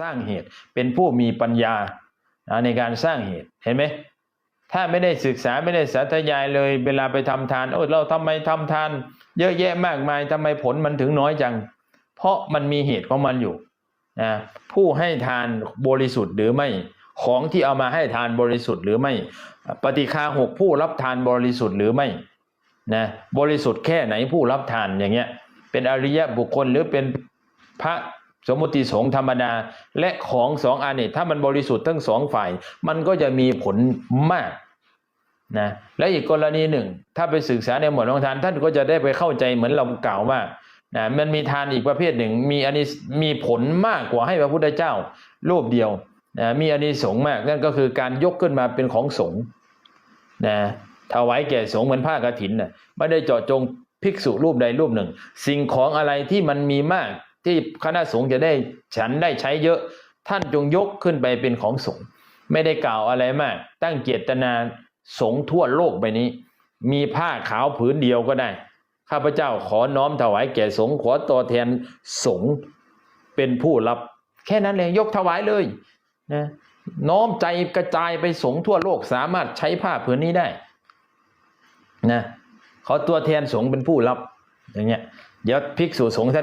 สร้างเหตุ เป็นผู้มีปัญญาในการสร้างเหตุเห็นไหมถ้าไม่ได้ศึกษาไม่ได้สาธยายเลยเวลาไปทำทานโอ้เราทำไมทำทาน เยอะแยะมากมายทำไมผลมันถึงน้อยจัง เพราะมันมีเหตุของมันอยู่นะผู้ให้ทานบริสุทธิ์หรือไม่ของที่เอามาให้ทานบริสุทธิ์หรือไม่ ปฏิคาหกผู้รับทานบริสุทธิ์หรือไม่นะบริสุทธิ์แค่ไหนผู้รับทานอย่างเงี้ยเป็นอริยะบุคคลหรือเป็นพระ สมมติสงฆ์ธรรมดา และของสองอันนี้ถ้ามันบริสุทธิ์ทั้งสองฝ่าย มันก็จะมีผลมากนะและอีกกรณีหนึ่ง ถ้าไปศึกษาในหมวดของทานท่านก็จะได้ไปเข้าใจเหมือนเรากล่าวว่านะมันมีทานอีกประเภทหนึ่ง มีอันนี้มีผลมากกว่าให้พระพุทธเจ้ารูปเดียวนะมีอานิสงส์มากนั่นก็คือการยกขึ้นมาเป็นของสงนะถวายแก่สงฆ์เหมือนผ้ากฐินนะไม่ได้เจาะจงภิกษุรูปใดรูปหนึ่ง สิ่งของอะไรที่มันมีมาก ที่คณะสงฆ์จะได้ฉันได้ใช้เยอะ ท่านจงยกขึ้นไปเป็นของสงฆ์ไม่ได้กล่าวอะไรมาก ตั้งเจตนาสงฆ์ทั่วโลกใบนี้ มีผ้าขาวผืนเดียวก็ได้ ข้าพเจ้าขอน้อมถวายแก่สงฆ์ขอตัวแทนสงฆ์เป็นผู้รับ แค่นั้นเลยยกถวายเลยนะน้อมใจกระจายไปสงฆ์ทั่วโลกสามารถใช้ผ้าผืนนี้ได้นะขอตัวแทนสงฆ์เป็นผู้รับอย่างเงี้ยเดี๋ยวภิกษุสงฆ์ท่าน